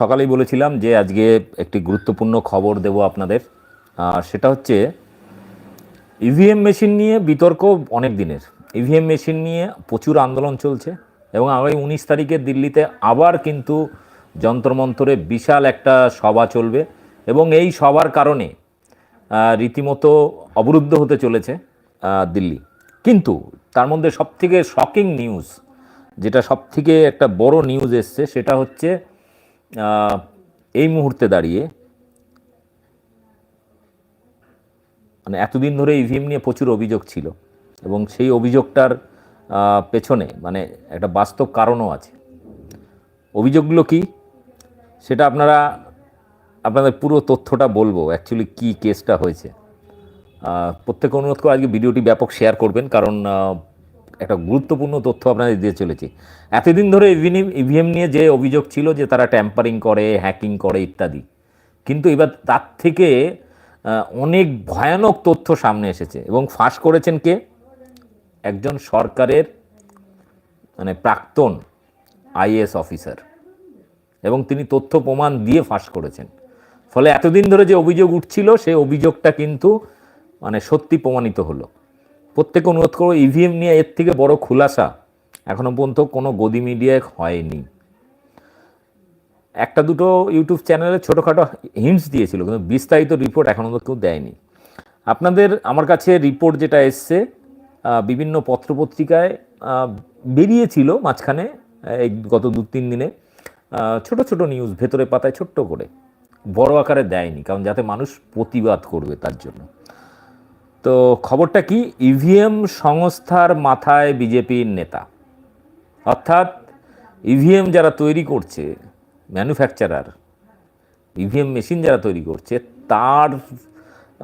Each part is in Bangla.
সকালেই বলেছিলাম যে আজকে একটি গুরুত্বপূর্ণ খবর দেব আপনাদের। সেটা হচ্ছে ইভিএম মেশিন নিয়ে বিতর্ক অনেক দিনের। ইভিএম মেশিন নিয়ে প্রচুর আন্দোলন চলছে এবং আগামী উনিশ তারিখে দিল্লিতে আবার কিন্তু যন্ত্রমন্ত্রে বিশাল একটা সভা চলবে এবং এই সভার কারণে রীতিমতো অবরুদ্ধ হতে চলেছে দিল্লি। কিন্তু তার মধ্যে সবথেকে শকিং নিউজ যেটা সবথেকে একটা বড় নিউজ এসছে, সেটা হচ্ছে এই মুহূর্তে দাঁড়িয়ে মানে এতদিন ধরে ইভিএম নিয়ে প্রচুর অভিযোগ ছিল এবং সেই অভিযোগটার পেছনে মানে একটা বাস্তব কারণও আছে। অভিযোগগুলো কি? সেটা আপনারা, আপনাদের পুরো তথ্যটা বলব অ্যাকচুয়ালি কি কেসটা হয়েছে। প্রত্যেক অনুরোধ করে আজকে ভিডিওটি ব্যাপক শেয়ার করবেন, কারণ একটা গুরুত্বপূর্ণ তথ্য আপনাদের দিয়ে চলেছি। এতদিন ধরে ইভিএম ইভিএম নিয়ে যে অভিযোগ ছিল যে তারা ট্যাম্পারিং করে হ্যাকিং করে ইত্যাদি। কিন্তু এবার তার থেকে অনেক ভয়ানক তথ্য সামনে এসেছে। এবং ফাঁস করেছেন কে? একজন সরকারের মানে প্রাক্তন আইএস অফিসার। এবং তিনি তথ্য প্রমাণ দিয়ে ফাঁস করেছেন। ফলে এতদিন ধরে যে অভিযোগ উঠছিল, সেই অভিযোগটা কিন্তু মানে সত্যি প্রমাণিত হলো। প্রত্যেক অনুরোধ করব ইভিএম নিয়ে এর থেকে বড় খুলাসা এখনও পর্যন্ত কোনো গদি মিডিয়ায় হয়নি। একটা দুটো ইউটিউব চ্যানেলে ছোটোখাটো হিন্টস দিয়েছিল, কিন্তু বিস্তারিত রিপোর্ট এখনও তো কেউ দেয়নি। আপনাদের, আমার কাছে রিপোর্ট যেটা এসছে বিভিন্ন পত্রপত্রিকায় বেরিয়েছিল মাঝখানে, এই গত দু তিন দিনে ছোট ছোট নিউজ ভেতরে পাতায় ছোট্ট করে। বড় আকারে দেয়নি, কারণ যাতে মানুষ প্রতিবাদ করবে তার জন্য। তো খবরটা কি? ইভিএম সংস্থার মাথায় বিজেপির নেতা। অর্থাৎ ইভিএম যারা তৈরি করছে ম্যানুফ্যাকচারার ইভিএম মেশিন যারা তৈরি করছে, তার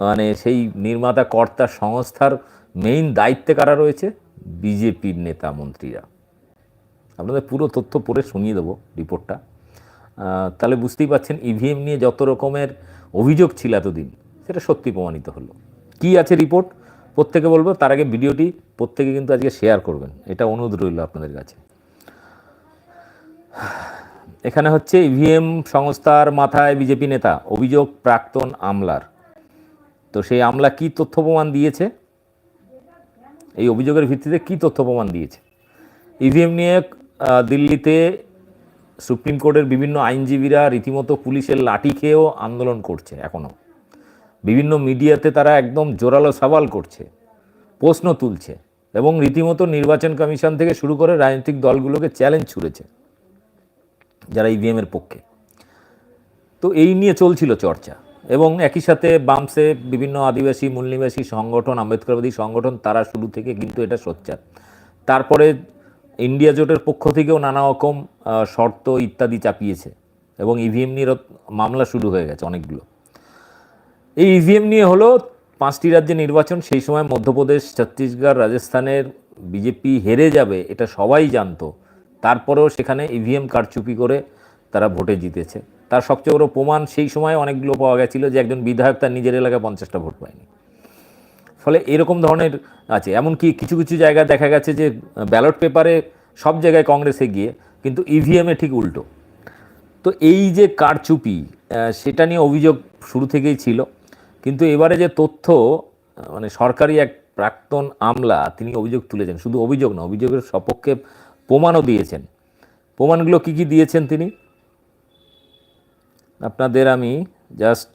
মানে সেই নির্মাতা কর্তা সংস্থার মেইন দায়িত্বে কারা রয়েছে? বিজেপির নেতা মন্ত্রীরা। আপনাদের পুরো তথ্য পড়ে শুনিয়ে দেবো রিপোর্টটা। তাহলে বুঝতেই পাচ্ছেন ইভিএম নিয়ে যত রকমের অভিযোগ ছিল এতদিন, সেটা সত্যি প্রমাণিত হলো। কি আছে রিপোর্ট প্রত্যেকে বলব, তার আগে ভিডিওটি প্রত্যেকে কিন্তু আজকে শেয়ার করবেন। এটা অনুরোধ রইল আপনাদের কাছে। এখানে হচ্ছে ইভিএম সংস্থার মাথায় বিজেপি নেতা, অভিযোগ প্রাক্তন আমলার। তো সেই আমলা কি তথ্য প্রমাণ দিয়েছে? এই অভিযোগের ভিত্তিতে কি তথ্য প্রমাণ দিয়েছে? ইভিএম নিয়ে দিল্লিতে সুপ্রিম কোর্টের বিভিন্ন আইনজীবীরা রীতিমতো পুলিশের লাঠি খেয়েও আন্দোলন করছে এখনও বিভিন্ন মিডিয়াতে তারা একদম জোরালো সওয়াল করছে, প্রশ্ন তুলছে এবং রীতিমতো নির্বাচন কমিশন থেকে শুরু করে রাজনৈতিক দলগুলোকে চ্যালেঞ্জ ছুড়েছে যারা ইভিএমের পক্ষে। তো এই নিয়ে চলছিল চর্চা এবং একই সাথে বামসে বিভিন্ন আদিবাসী, মূলনিবাসী সংগঠন, আম্বেদকরবাদী সংগঠন, তারা শুরু থেকে কিন্তু এটা সোচ্চার। তারপরে ইন্ডিয়া জোটের পক্ষ থেকেও নানা রকম শর্ত ইত্যাদি চাপিয়েছে এবং ইভিএম নিয়ে মামলা শুরু হয়ে গেছে অনেকগুলো। এই ইভিএম নিয়ে হলো পাঁচটি রাজ্যে নির্বাচন, সেই সময় মধ্যপ্রদেশ, ছত্তিশগড়, রাজস্থানের বিজেপি হেরে যাবে, এটা সবাই জানতো। তারপরেও সেখানে ইভিএম কারচুপি করে তারা ভোটে জিতেছে। তার সবচেয়ে বড় প্রমাণ সেই সময় অনেকগুলো পাওয়া গেছিল যে একজন বিধায়ক তার নিজের এলাকায় পঞ্চাশটা ভোট পায়নি। ফলে এরকম ধরনের আছে। এমনকি কিছু কিছু জায়গায় দেখা গেছে যে ব্যালট পেপারে সব জায়গায় কংগ্রেসে গিয়ে, কিন্তু ইভিএমে ঠিক উল্টো। তো এই যে কারচুপি সেটা নিয়ে অভিযোগ শুরু থেকেই ছিল। কিন্তু এবারে যে তথ্য মানে সরকারি এক প্রাক্তন আমলা, তিনি অভিযোগ তুলেছেন। শুধু অভিযোগ না, অভিযোগের সপক্ষে প্রমাণও দিয়েছেন। প্রমাণগুলো কি কি দিয়েছেন তিনি? আপনাদের আমি জাস্ট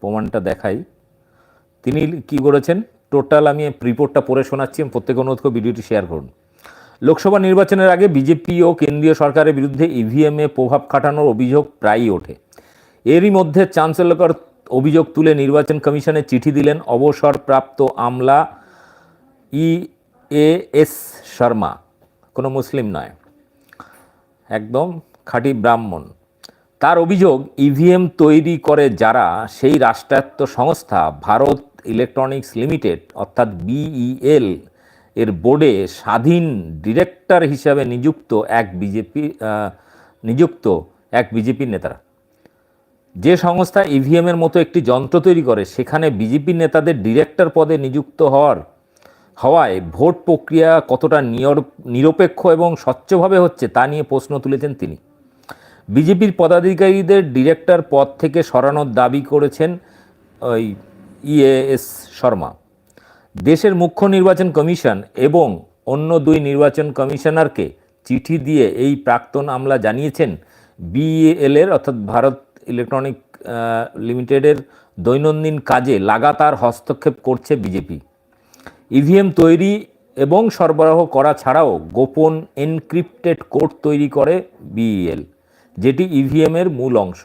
প্রমাণটা দেখাই। তিনি কি করেছেন? টোটাল আমি রিপোর্টটা পড়ে শোনাচ্ছি, আমি প্রত্যেক অনুরোধ করে ভিডিওটি শেয়ার করুন। লোকসভা নির্বাচনের আগে বিজেপি ও কেন্দ্রীয় সরকারের বিরুদ্ধে ইভিএমে প্রভাব খাটানোর অভিযোগ প্রায়ই ওঠে। এরই মধ্যে চান্সেলকর অভিযোগ তুলে নির্বাচন কমিশনে চিঠি দিলেন অবসরপ্রাপ্ত আমলা ই এ এস শর্মা। কোনো মুসলিম নয়। একদম খাঁটি ব্রাহ্মণ। তার অভিযোগ, ইভিএম তৈরি করে যারা সেই রাষ্ট্রায়ত্ত সংস্থা ভারত ইলেকট্রনিক্স লিমিটেড, অর্থাৎ বিইএল এর বোর্ডে স্বাধীন ডিরেক্টর হিসাবে নিযুক্ত এক বিজেপি নিযুক্ত এক বিজেপির নেতারা। যে সংস্থা ইভিএম এর মতো একটি যন্ত্র তৈরি করে, সেখানে বিজেপি নেতাদের ডিরেক্টর পদে নিযুক্ত হওয়ার, হওয়ায় ভোট প্রক্রিয়া কতটা নিরপেক্ষ এবং স্বচ্ছভাবে হচ্ছে তা নিয়ে প্রশ্ন তুলেছেন তিনি। বিজেপির পদাধিকারীদের ডিরেক্টর পদ থেকে সরানোর দাবি করেছেন ওই ইএএস শর্মা। দেশের মুখ্য নির্বাচন কমিশন এবং অন্য দুই নির্বাচন কমিশনারকে চিঠি দিয়ে এই প্রাক্তন আমলা জানিয়েছেন বিএল এর অর্থাৎ ভারত ইলেকট্রনিক লিমিটেডের দৈনন্দিন কাজে লাগাতার হস্তক্ষেপ করছে বিজেপি। ইভিএম তৈরি এবং সরবরাহ করা ছাড়াও গোপন এনক্রিপ্টেড কোড তৈরি করে বিইএল, যেটি ইভিএম এর মূল অংশ।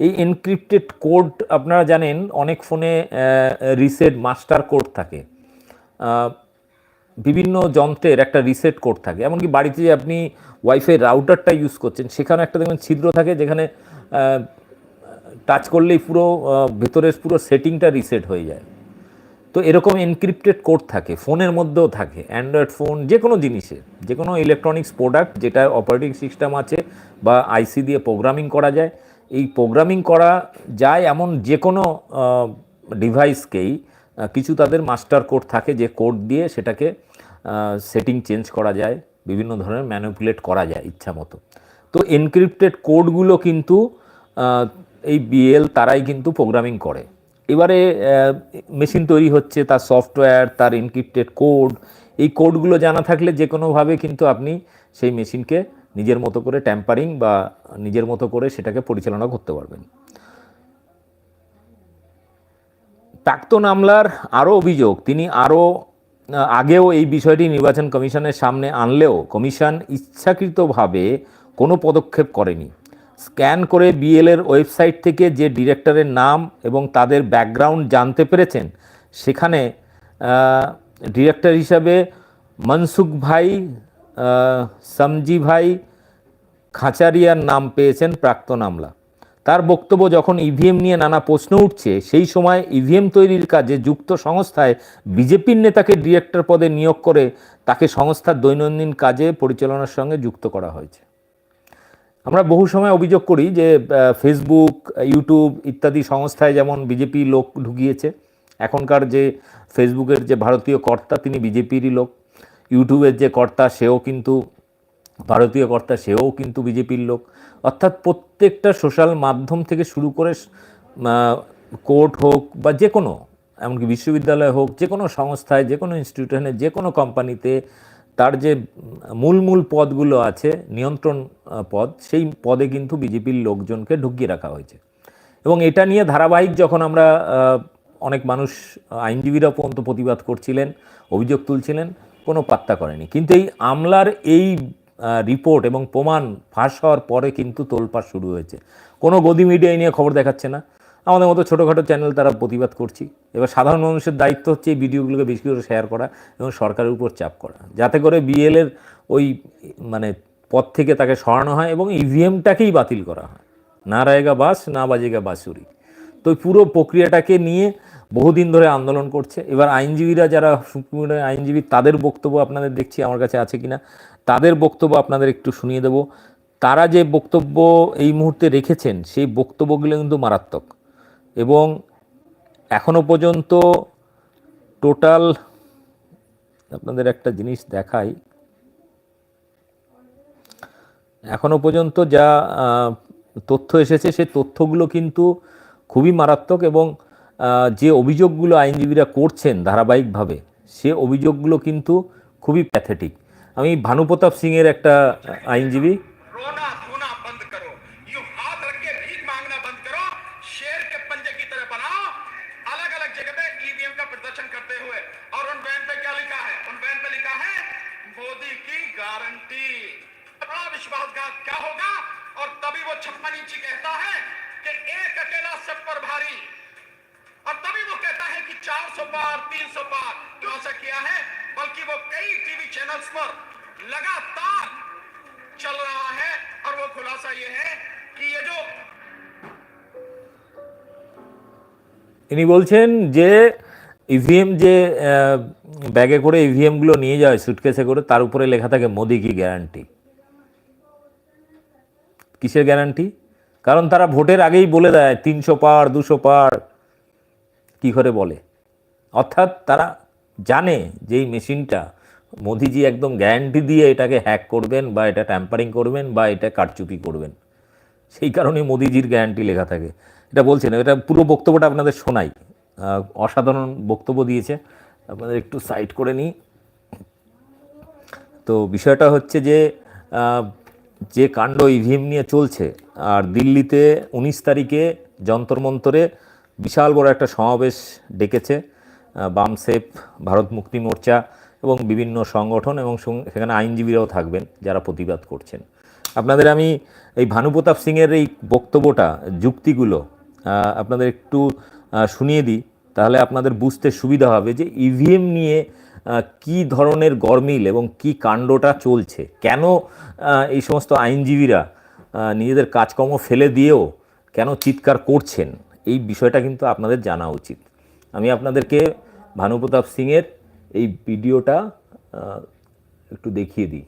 এই এনক্রিপ্টেড কোড, আপনারা জানেন, অনেক ফোনে রিসেট মাস্টার কোড থাকে। বিভিন্ন যন্ত্রের একটা রিসেট কোড থাকে। এমনকি বাড়িতে যে আপনি ওয়াইফাই রাউটারটা ইউজ করছেন সেখানে একটা দেখবেন ছিদ্র থাকে যেখানে টাচ করলেই পুরো ভেতরের পুরো সেটিংটা রিসেট হয়ে যায়। তো এরকম এনক্রিপ্টেড কোড থাকে ফোনের মধ্যেও থাকে অ্যান্ড্রয়েড ফোন যে কোনো জিনিসের, যে কোনো ইলেকট্রনিক্স প্রোডাক্ট যেটা অপারেটিং সিস্টেম আছে বা আইসি দিয়ে প্রোগ্রামিং করা যায়। এই প্রোগ্রামিং করা যায় এমন যে কোনো ডিভাইসকেই কিছু তাদের মাস্টার কোড থাকে যে কোড দিয়ে সেটাকে সেটিং চেঞ্জ করা যায়, বিভিন্ন ধরনের ম্যানিপুলেট করা যায় ইচ্ছা মতো। তো এনক্রিপ্টেড কোডগুলো কিন্তু এই বিএল তারাই কিন্তু প্রোগ্রামিং করে। এবারে মেশিন তৈরি হচ্ছে, তার সফটওয়্যার তার এনক্রিপ্টেড কোড এই কোডগুলো জানা থাকলে যে কোনোভাবে কিন্তু আপনি সেই মেশিনকে নিজের মতো করে ট্যাম্পারিং বা নিজের মতো করে সেটাকে পরিচালনা করতে পারবেন। প্রাক্তন আমলার আরও অভিযোগ, তিনি আরও আগেও এই বিষয়টি নির্বাচন কমিশনের সামনে আনলেও কমিশন ইচ্ছাকৃতভাবে কোনো পদক্ষেপ করেনি। স্ক্যান করে বিএলের ওয়েবসাইট থেকে যে ডিরেক্টরের নাম এবং তাদের ব্যাকগ্রাউন্ড জানতে পেরেছেন, সেখানে ডিরেক্টর হিসাবে মনসুখ ভাই সমজি ভাই খাঁচারিয়ার নাম পেয়েছেন প্রাক্তন আমলা। তার বক্তব্য যখন ইভিএম নিয়ে নানা প্রশ্ন উঠছে, সেই সময় ইভিএম তৈরির কাজে যুক্ত সংস্থায় বিজেপির নেতাকে ডিরেক্টর পদে নিয়োগ করে তাকে সংস্থার দৈনন্দিন কাজে পরিচালনার সঙ্গে যুক্ত করা হয়েছে। আমরা বহু সময় অভিযোগ করি যে ফেসবুক ইউটিউব ইত্যাদি সংস্থায় যেমন বিজেপি লোক ঢুকিয়েছে, এখনকার যে ফেসবুকের যে ভারতীয় কর্তা তিনি বিজেপিরই লোক ইউটিউবের যে কর্তা সেও কিন্তু ভারতীয় কর্তা সেও কিন্তু বিজেপির লোক। অর্থাৎ প্রত্যেকটা সোশ্যাল মাধ্যম থেকে শুরু করে কোর্ট হোক বা যে কোনো, এমনকি বিশ্ববিদ্যালয় হোক, যে কোনো সংস্থায়, যে কোনো ইনস্টিটিউশনে যে কোনো কোম্পানিতে তার যে মূল মূল পদগুলো আছে, নিয়ন্ত্রণ পদ, সেই পদে কিন্তু বিজেপির লোকজনকে ঢুকিয়ে রাখা হয়েছে। এবং এটা নিয়ে ধারাবাহিক যখন আমরা অনেক মানুষ আইনজীবীরা পর্যন্ত প্রতিবাদ করছিলেন, অভিযোগ তুলছিলেন, কোনো পাত্তা করেনি। কিন্তু এই আমলার এই রিপোর্ট এবং প্রমাণ ফাঁস হওয়ার পরে কিন্তু তোলপাড় শুরু হয়েছে। কোনো গদি মিডিয়া এই নিয়ে খবর দেখাচ্ছে না। আমাদের মতো ছোটোখাটো চ্যানেল তারা প্রতিবাদ করছি। এবার সাধারণ মানুষের দায়িত্ব হচ্ছে এই ভিডিওগুলোকে বেশি করে শেয়ার করা এবং সরকারের উপর চাপ করা। যাতে করে বিএলের ওই মানে পদ থেকে তাকে সরানো হয় এবং ইভিএমটাকেই বাতিল করা হয়। না রায়গা বাস, না বাজেগা বাসুরি তো পুরো প্রক্রিয়াটাকে নিয়ে বহুদিন ধরে আন্দোলন করছে। এবার আইনজীবীরা যারা, সুপ্রিম কোর্টের আইনজীবী, তাদের বক্তব্য আপনাদের দেখছি, আমার কাছে আছে কি না তাদের বক্তব্য আপনাদের একটু শুনিয়ে দেব। তারা যে বক্তব্য এই মুহূর্তে রেখেছেন, সেই বক্তব্যগুলো কিন্তু মারাত্মক। এবং এখনও পর্যন্ত টোটাল আপনাদের একটা জিনিস দেখাই। এখনও পর্যন্ত যা তথ্য এসেছে সেই তথ্যগুলো কিন্তু খুবই মারাত্মক এবং যে অভিযোগগুলো আইনজীবীরা করছেন ধারাবাহিকভাবে, সে অভিযোগগুলো কিন্তু খুবই প্যাথেটিক আমি ভানুপ্রতাপ সিংয়ের একটা আইনজীবী। मोदी की गारंटी बड़ा विश्वासघात क्या होगा और तभी वो छप्पन इंची कहता है कि एक अकेला सब पर भारी और तभी वो कहता है कि 400 पार 300 पार क्यों ऐसा किया है बल्कि वो कई टीवी चैनल्स पर लगातार चल रहा है और वो खुलासा ये है कि ये जो ইনি বলছেন যে ইভিএম যে ব্যাগে করে ইভিএমগুলো নিয়ে যায় সুটকেসে করে, তার উপরে লেখা থাকে মোদি কি গ্যারান্টি কিসের গ্যারান্টি কারণ তারা ভোটের আগেই বলে দেয়, তিনশো পার, দুশো পার, কি করে বলে? অর্থাৎ তারা জানে যে এই মেশিনটা মোদিজি একদম গ্যারান্টি দিয়ে এটাকে হ্যাক করবেন বা এটা ট্যাম্পারিং করবেন বা এটা কারচুপি করবেন। সেই কারণেই মোদিজির গ্যারান্টি লেখা থাকে। এটা বলছেন এটা পুরো বক্তব্যটা আপনাদের শোনাই। অসাধারণ বক্তব্য দিয়েছে। আপনাদের একটু সাইড করে নিই। তো বিষয়টা হচ্ছে যে যে কাণ্ড ইভিএম নিয়ে চলছে আর দিল্লিতে উনিশ তারিখে যন্তর মন্তরে বিশাল বড় একটা সমাবেশ ডেকেছে আহ, বামসেফ ভারত মুক্তি মোর্চা এবং বিভিন্ন সংগঠন এবং সেখানে আইনজীবীরাও থাকবেন যারা প্রতিবাদ করছেন। আপনাদের আমি এই ভানুপ্রতাপ সিংয়ের এই বক্তব্যটা যুক্তিগুলো আপনাদের একটু শুনিয়ে দিই তাহলে আপনাদের বুঝতে সুবিধা হবে যে ইভিএম নিয়ে আহ, কি ধরনের গরমিল এবং কি কাণ্ডটা চলছে। কেন এই সমস্ত আইনজীবীরা নিজেদের কাজকর্ম ফেলে দিয়েও কেন চিৎকার করছেন? এই বিষয়টা কিন্তু আপনাদের জানা উচিত। আমি আপনাদেরকে ভানুপ্রতাপ সিংয়ের এই ভিডিওটা একটু দেখিয়ে দিই।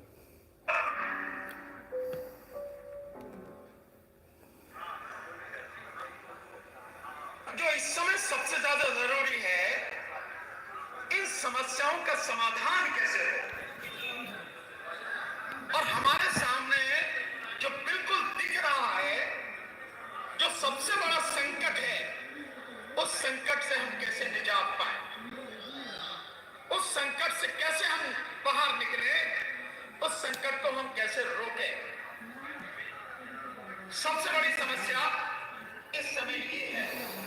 सबसे बड़ा संकट है, उस संकट से हम कैसे निजात पाए? उस संकट से कैसे हम बाहर निकले? उस संकट को हम कैसे रोके? सबसे बड़ी समस्या इस समय की है।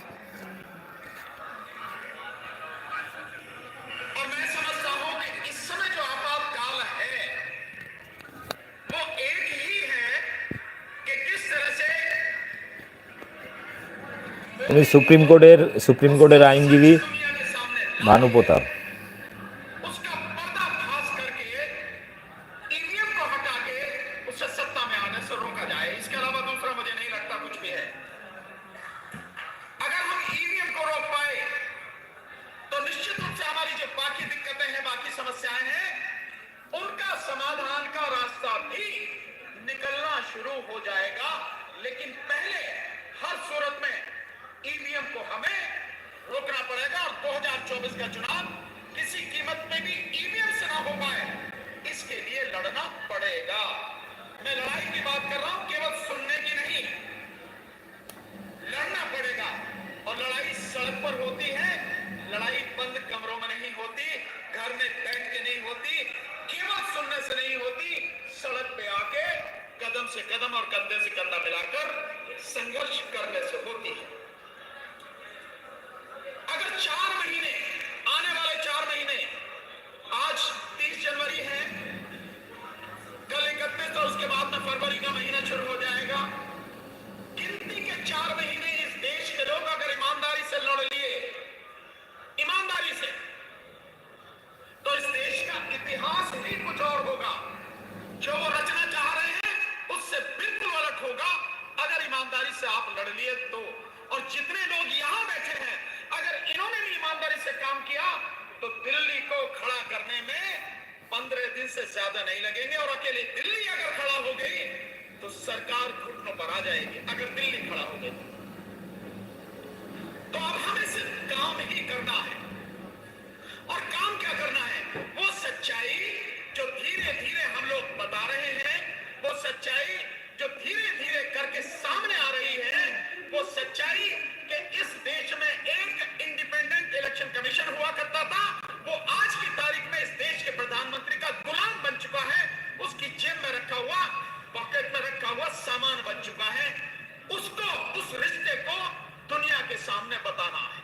উনি সুপ্রিম কোর্টের সুপ্রিম কোর্টের আইনজীবী ভানু প্রতাপ शुरू हो जाएगा लेकिन पहले हर सूरत में रोकना पड़ेगा और 2024 का चुनाव किसी कीमत पे भी ईवीएम से ना हो पाए। इसके लिए लड़ना पड़ेगा। मैं लड़ाई की बात कर रहा हूँ, केवल सुनने की नहीं, लड़ना पड़ेगा। और लड़ाई सड़क पर होती है, लड़ाई बंद कमरों में नहीं होती, घर में बैठ के नहीं होती, केवल सुनने से नहीं होती, सड़क पे आके कदम से कदम और कंधे से कंधा मिलाकर संघर्ष करने से होती है। खड़ा करने में पंद्रह दिन से ज़्यादा नहीं लगेंगे और अकेले दिल्ली अगर खड़ा हो गई तो सरकार घुटनों पर आ जाएगी, अगर दिल्ली खड़ा हो गई। तो अब हमें सिर्फ़ काम ही करना है। और काम क्या करना है? वो सच्चाई जो धीरे धीरे हम लोग बता रहे हैं, वो सच्चाई जो धीरे धीरे करके सामने आ रही है, वो सच्चाई कि इस देश में एक इंडिपेंडेंट इलेक्शन कमीशन हुआ करता चुका है, उसकी जेब में रखा हुआ पॉकेट में रखा हुआ सामान बन चुका है। उसको, उस रिश्ते को दुनिया के सामने बताना है।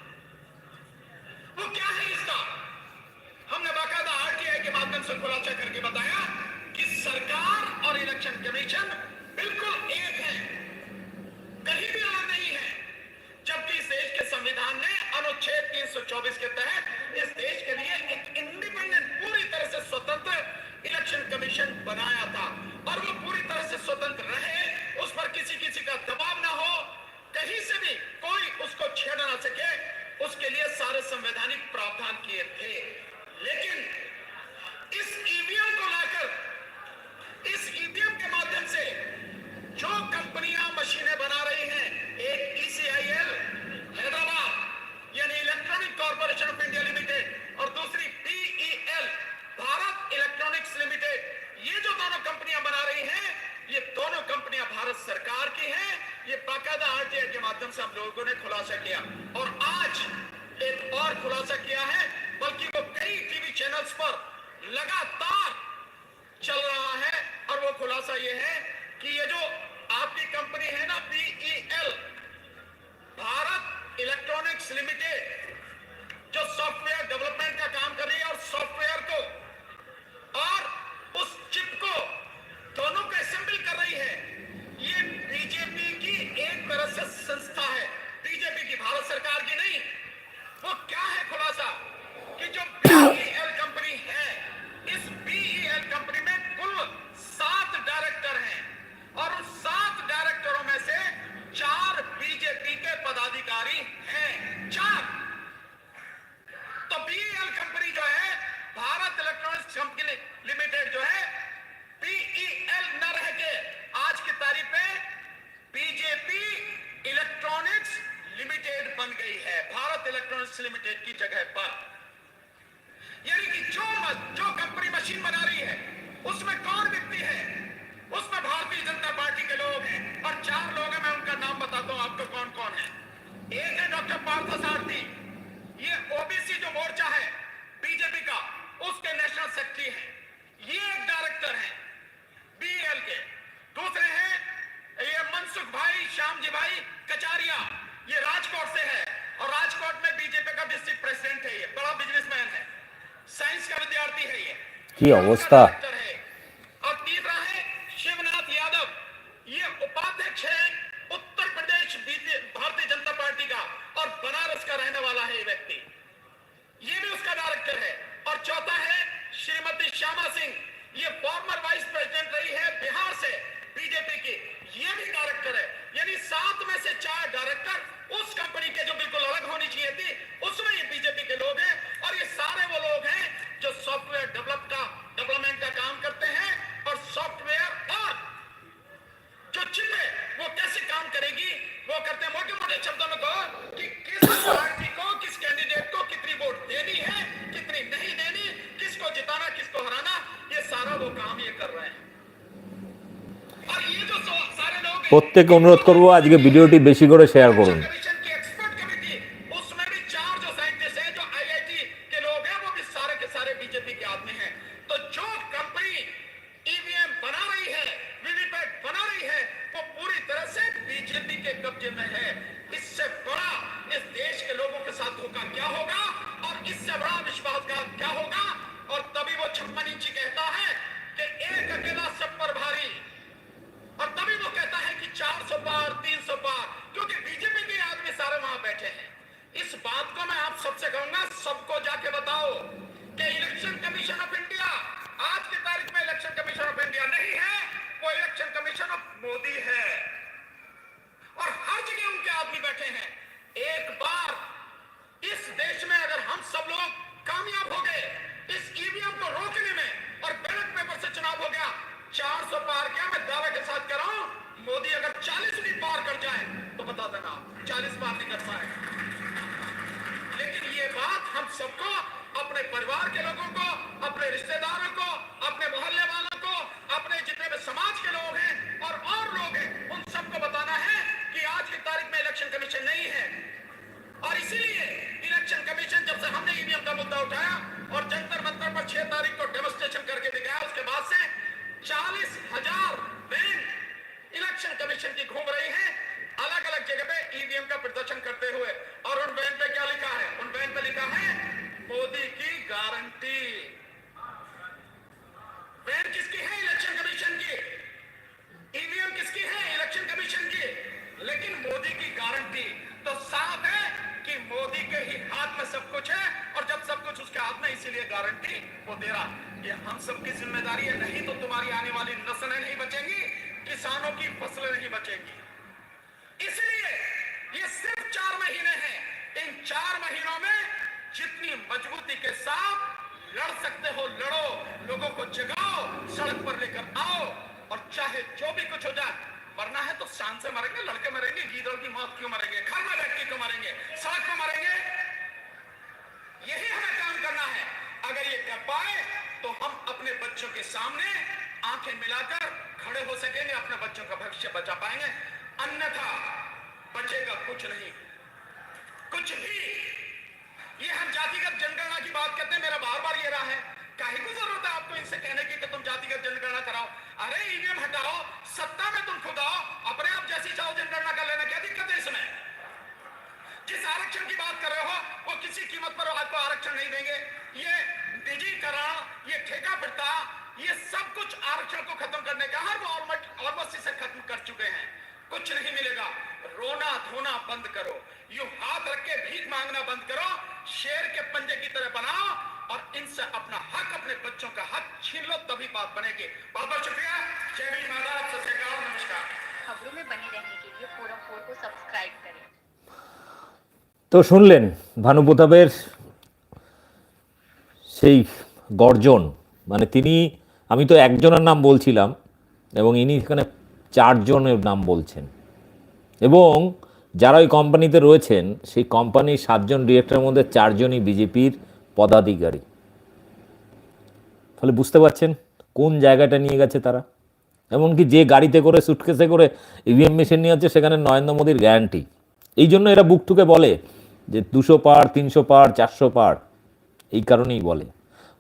चाहिए थी उसमें ये बीजेपी के लोग हैं। और ये सारे वो लोग हैं जो सॉफ्टवेयर डेवलप का डेवलपमेंट का काम करते हैं और सॉफ्टवेयर और जो चिप है वो कैसे काम करेगी वो करते हैं मोटे मोटे शब्दों में कहो कि किस पार्टी को किस कैंडिडेट को कितनी वोट देनी है कितनी नहीं देनी किसको जिताना किसको हराना ये सारा वो काम ये कर रहे हैं और ये जो सो- सारे लोग हैं, প্রত্যেককে অনুরোধ করবো আজকে ভিডিওটি বেশি করে শেয়ার করুন बीजेपी के आदमी हैं। तो जो कंपनी ईवीएम बना रही है वीवीपैट बना रही है, वो पूरी तरह से बीजेपी के कब्जे में है। इससे बड़ा इस देश के लोगों के साथ धोखा क्या होगा? और इससे बड़ा विश्वासघात क्या होगा? और तभी वो छप्पन इंची कहता है कि एक अकेला सब पर भारी। और तभी वो कहता है कि 400 पार 300 पार क्योंकि बीजेपी के आदमी सारे वहाँ बैठे हैं। इस बात को मैं आप सबसे कहूँगा, सबको जाके बताओ मोदी है। और हर जगह उनके आदमी बैठे हैं। एक बार इस देश में अगर हम सब लोग कामयाब हो गए इस ईवीएम को रोकने में और बैलेट पेपर से चुनाव हो गया 400 पार क्या मैं दावे के साथ कर रहा हूँ मोदी अगर 40 भी पार कर जाए तो बता देना आप, 40 पार नहीं कर पाए लेकिन ये बात हम सबको अपने परिवार के लोगों को अपने रिश्तेदारों को अपने मोहल्ले वालों को अपने जितने भी समाज के लोग हैं और और लोग हैं उन सबको बताना है कि आज की तारीख में इलेक्शन कमीशन नहीं है और इसीलिए इलेक्शन कमीशन जब से हमने ईवीएम का मुद्दा उठाया और जंतर मंतर पर छह तारीख को डेमोस्ट्रेशन करके दिखाया उसके बाद से चालीस हज़ार वैन इलेक्शन कमीशन की घूम रही है अलग अलग जगह पे ईवीएम का प्रदर्शन करते हुए और उन वैन पे क्या लिखा है? उन वैन पे लिखा है मोदी की गारंटी वैन किसकी है इलेक्शन कमीशन की ईवीएम किसकी है इलेक्शन कमीशन की लेकिन मोदी की गारंटी तो साफ़ है कि मोदी के ही हाथ में सब कुछ है और जब सब कुछ उसके हाथ में इसीलिए गारंटी वो दे रहा ये हम सबकी ज़िम्मेदारी है नहीं तो तुम्हारी आने वाली नस्लें नहीं बचेंगी किसानों की फ़सलें नहीं बचेंगी इसलिए ये सिर्फ़ चार महीने हैं इन चार महीनों में जितनी मजबूती के साथ लड़ सकते हो लड़ो लोगों को जगाओ सड़क पर लेकर आओ और चाहे भी कुछ हो जाए मरना है तो शान से मरेंगे, लड़के मरेंगे, गीदड़ की मौत क्यों मरेंगे? घर में बैठ के क्यों मरेंगे? सड़क पर मरेंगे? यही हमें काम करना है। अगर ये कर पाए तो हम अपने बच्चों के सामने आँखें मिलाकर खड़े हो सकेंगे, अपने बच्चों का भविष्य बचा पाएँगे। अन्यथा बचेगा कुछ नहीं। कुछ भी। ये हम जातिगत जनगणना की बात करते हैं, मेरा बार बार ये रहा है। काहे को ज़रूरत है आपको इनसे कहने की कि तुम जातिगत जनगणना कराओ? अरे ईवीएम हटाओ, सत्ता में तुम खुद आओ, अपने आप जैसी चाहो जनगणना कर लेना, क्या दिक्कत है इसमें? जिस आरक्षण की बात कर रहे हो, वो किसी कीमत पर आपको आरक्षण नहीं देंगे। ये निजीकरण, ये ठेका पिटता ये सब कुछ आरक्षण को खत्म करने का हर वो ऑलमोस्ट इसे खत्म कर चुके हैं। कुछ नहीं मिलेगा। रोना धोना बंद करो। यू हाथ रख के भीख मांगना बंद करो। शेर के पंजे की तरह बनाओ और इनसे अपना हक अपने बच्चों का हक छीन लो तभी बात बनेगी बहुत बहुत शुक्रिया जय भीम माता सत श्री अकाल नमस्कार खबरों में बने रहने के लिए फोरम फोर को सब्सक्राइब करें তো শুনলেন ভানু প্রতাপের সেই গর্জন মানে তিনি আমি তো একজনের নাম বলছিলাম এবং ইনি এখানে চারজনের নাম বলছেন এবং যারা ওই কোম্পানিতে রয়েছেন সেই কোম্পানির সাতজন ডিরেক্টরের মধ্যে চারজনই বিজেপির পদাধিকারী। ফলে বুঝতে পারছেন কোন জায়গাটা নিয়ে গেছে তারা? এমনকি যে গাড়িতে করে সুটকেসে করে ইভিএম মেশিন নিয়ে যাচ্ছে, সেখানে নরেন্দ্র মোদীর গ্যারান্টি এই জন্য এরা বুক ঠুকে বলে যে দুশো পার, তিনশো পার, চারশো পার। এই কারণেই বলে।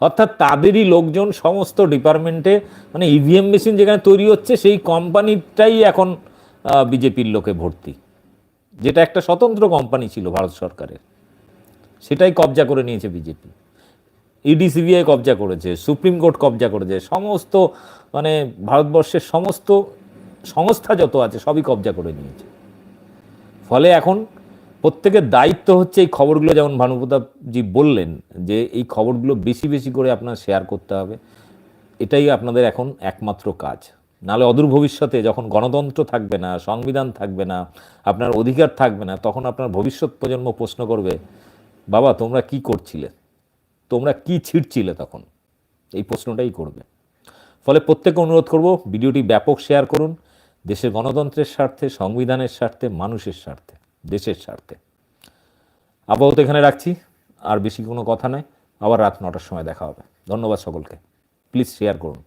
অর্থাৎ তাদেরই লোকজন সমস্ত ডিপার্টমেন্টে মানে ইভিএম মেশিন যেখানে তৈরি হচ্ছে, সেই কোম্পানিটাই এখন বিজেপির লোকে ভর্তি। যেটা একটা স্বতন্ত্র কোম্পানি ছিল ভারত সরকারের। সেটাই কবজা করে নিয়েছে বিজেপি ইডি সিবিআই কবজা করেছে সুপ্রিম কোর্ট কবজা করেছে, সমস্ত মানে ভারতবর্ষের সমস্ত সংস্থা যত আছে সবই কবজা করে নিয়েছে। ফলে এখন প্রত্যেকের দায়িত্ব হচ্ছে এই খবরগুলো, যেমন ভানুপ্রতাপজি বললেন, যে এই খবরগুলো বেশি বেশি করে আপনার শেয়ার করতে হবে। এটাই আপনাদের এখন একমাত্র কাজ। নাহলে অদূর ভবিষ্যতে যখন গণতন্ত্র থাকবে না, সংবিধান থাকবে না, আপনার অধিকার থাকবে না, তখন আপনার ভবিষ্যৎ প্রজন্ম প্রশ্ন করবে বাবা, তোমরা কি করছিলে? তোমরা কি ছিটছিলে তখন? এই প্রশ্নটাই করবে। ফলে প্রত্যেককে অনুরোধ করব, ভিডিওটি ব্যাপক শেয়ার করুন। দেশের গণতন্ত্রের স্বার্থে, সংবিধানের স্বার্থে, মানুষের স্বার্থে, দেশের স্বার্থে। আপাতত এখানে রাখছি, আর বেশি কোনো কথা নয়। আবার রাত নটার সময় দেখা হবে। ধন্যবাদ সকলকে। প্লিজ শেয়ার করুন।